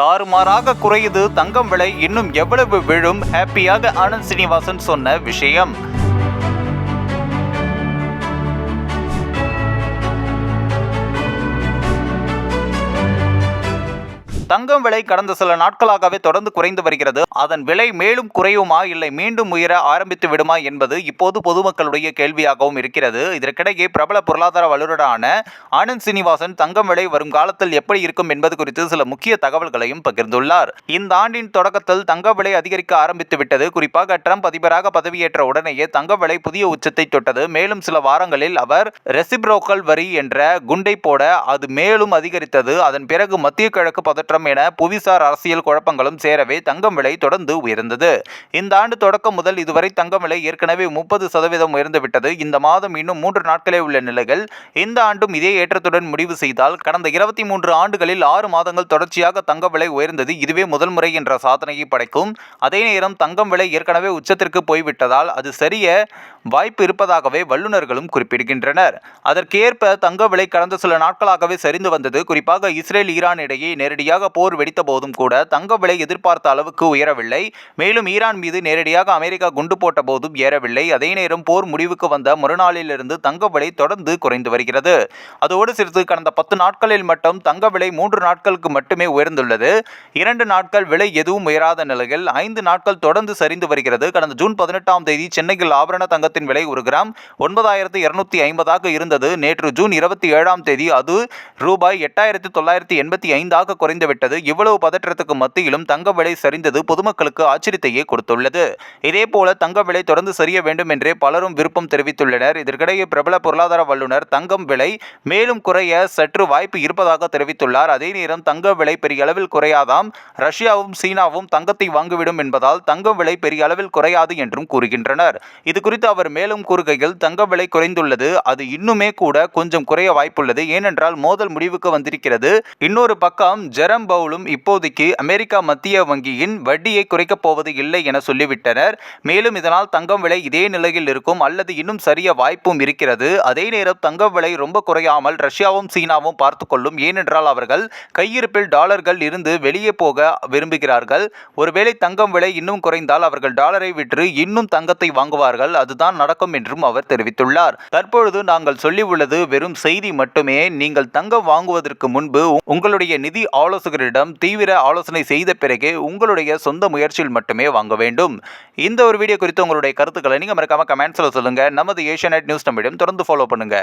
தாறுமாறாக குறையுது தங்கம் விலை இன்னும் எவ்வளவு விழும்? ஹாப்பியாக ஆனந்த் சீனிவாசன் சொன்ன விஷயம். தங்கம் விலை கடந்த சில நாட்களாகவே தொடர்ந்து குறைந்து வருகிறது. அதன் விலை மேலும் குறையுமா இல்லை மீண்டும் உயர ஆரம்பித்து விடுமா என்பது இப்போது பொதுமக்களுடைய கேள்வியாகவும் இருக்கிறது. இதற்கிடையே பிரபல பொருளாதார வல்லுநரான ஆனந்த் சீனிவாசன் தங்கம் விலை வரும் காலத்தில் எப்படி இருக்கும் என்பது குறித்து சில முக்கிய தகவல்களையும் பகிர்ந்துள்ளார். இந்த ஆண்டின் தொடக்கத்தில் தங்க விலை அதிகரிக்க ஆரம்பித்து விட்டது. குறிப்பாக ட்ரம்ப் அதிபராக பதவியேற்ற உடனேயே தங்க விலை புதிய உச்சத்தை தொட்டது. மேலும் சில வாரங்களில் அவர் ரெசிப்ரோக்கல் வரி என்ற குண்டை போட அது மேலும் அதிகரித்தது. அதன் பிறகு மத்திய கிழக்கு பதற்றம் என புவிசார் அரசியல் குழப்பங்களும் சேரவே தங்கம் விலை தொடர்ந்து உயர்ந்தது. இந்த ஆண்டு தொடக்கம் முதல் இதுவரை தங்கம் விலை ஏற்கனவே முப்பது சதவீதம் உயர்ந்துவிட்டது இந்த மாதம் இன்னும் மூன்று நாட்களே உள்ள நிலையில் இந்த ஆண்டும் இதே ஏற்றத்துடன் முடிவு செய்தால் கடந்த இருபத்தி மூன்று ஆண்டுகளில் ஆறு மாதங்கள் தொடர்ச்சியாக தங்க விலை உயர்ந்தது. இதுவே முதல் முறை என்ற சாதனையை படைக்கும். அதே நேரம் தங்கம் விலை ஏற்கனவே உச்சத்திற்கு போய்விட்டதால் அது சரிய வாய்ப்பு இருப்பதாகவே வல்லுநர்களும் குறிப்பிடுகின்றனர். அதற்கேற்ப தங்க விலை கடந்த சில நாட்களாகவே சரிந்து வந்தது. குறிப்பாக இஸ்ரேல் ஈரான் இடையே நேரடியாக போர் வெடித்த போதும் கூட தங்க விலை எதிர்பார்த்த அளவுக்கு உயரவில்லை. மேலும் ஈரான் மீது நேரடியாக அமெரிக்கா குண்டு போட்ட போதும் ஏறவில்லை. அதே நேரம் போர் முடிவுக்கு வந்த மறுநாளிலிருந்து தங்க விலை தொடர்ந்து குறைந்து வருகிறது. அதோடு சிறிது கடந்த பத்து நாட்களில் மட்டும் தங்க விலை மூன்று நாட்களுக்கு மட்டுமே உயர்ந்துள்ளது. இரண்டு நாட்கள் விலை எதுவும் உயராத நிலையில் ஐந்து நாட்கள் தொடர்ந்து சரிந்து வருகிறது. கடந்த ஜூன் பதினெட்டாம் தேதி சென்னையில் ஆபரண தங்கத்தின் விலை ஒரு கிராம் ஒன்பதாயிரத்து இருநூத்தி ஐம்பதாக இருந்தது. நேற்று ஜூன் இருபத்தி ஏழாம் தேதி அது ரூபாய் எட்டாயிரத்து தொள்ளாயிரத்தி எண்பத்தி ஐந்தாக குறைந்துவிட்டது. ஏற்பட்டது இவ்வளவு பதற்றத்துக்கு மத்தியிலும் தங்க விலை சரிந்தது பொதுமக்களுக்கு ஆச்சரியத்தையே கொடுத்துள்ளது. இதேபோல தங்க விலை தொடர்ந்து சரிய வேண்டும் என்றே பலரும் விருப்பம் தெரிவித்துள்ளனர். இதற்கிடையே பிரபல பொருளாதார வல்லுநர் தங்கம் விலை மேலும் குறைய சற்று வாய்ப்பு இருப்பதாக தெரிவித்துள்ளார். அதே நேரம் தங்க விலை பெரிய அளவில் குறையாதாம். ரஷ்யாவும் சீனாவும் தங்கத்தை வாங்கிவிடும் என்பதால் தங்கம் விலை பெரிய அளவில் குறையாது என்றும் கூறுகின்றனர். இது குறித்து அவர் மேலும் கூறுகையில் தங்க விலை குறைந்துள்ளது. அது இன்னுமே கூட கொஞ்சம் குறைய வாய்ப்புள்ளது. ஏனென்றால் மோதல் முடிவுக்கு வந்திருக்கிறது. இன்னொரு பக்கம் ஜெரம் பவுலும் இப்போதைக்கு அமெரிக்கா மத்திய வங்கியின் வட்டியை குறைக்கப் போவது இல்லை என சொல்லிவிட்டனர். மேலும் இதனால் தங்கம் விலை இதே நிலையில் இருக்கும் அல்லது இன்னும் சரிய வாய்ப்பும் இருக்கிறது. அதே நேரம் தங்கம் விலை ரொம்ப குறையாமல் ரஷ்யாவும் சீனாவும் பார்த்து கொள்ளும். ஏனென்றால் அவர்கள் கையிருப்பில் டாலர்கள் இருந்து வெளியே போக விரும்புகிறார்கள். ஒருவேளை தங்கம் விலை இன்னும் குறைந்தால் அவர்கள் டாலரை விற்று இன்னும் தங்கத்தை வாங்குவார்கள். அதுதான் நடக்கும் என்றும் அவர் தெரிவித்துள்ளார். தற்பொழுது நாங்கள் சொல்லி உள்ளது வெறும் செய்தி மட்டுமே. நீங்கள் தங்கம் வாங்குவதற்கு முன்பு உங்களுடைய நிதி ஆலோசகரிடம் தீவிர ஆலோசனை செய்த பிறகே உங்களுடைய சொந்த முயற்சியில் மட்டுமே வாங்க வேண்டும். இந்த ஒரு வீடியோ குறித்து உங்களுடைய கருத்துக்களை நீங்கள் மறக்காமல் கமெண்ட்ஸில் சொல்லுங்க. நமது ஏஷியா நியூஸ் நம்மிடம் தொடர்ந்து ஃபாலோ பண்ணுங்க.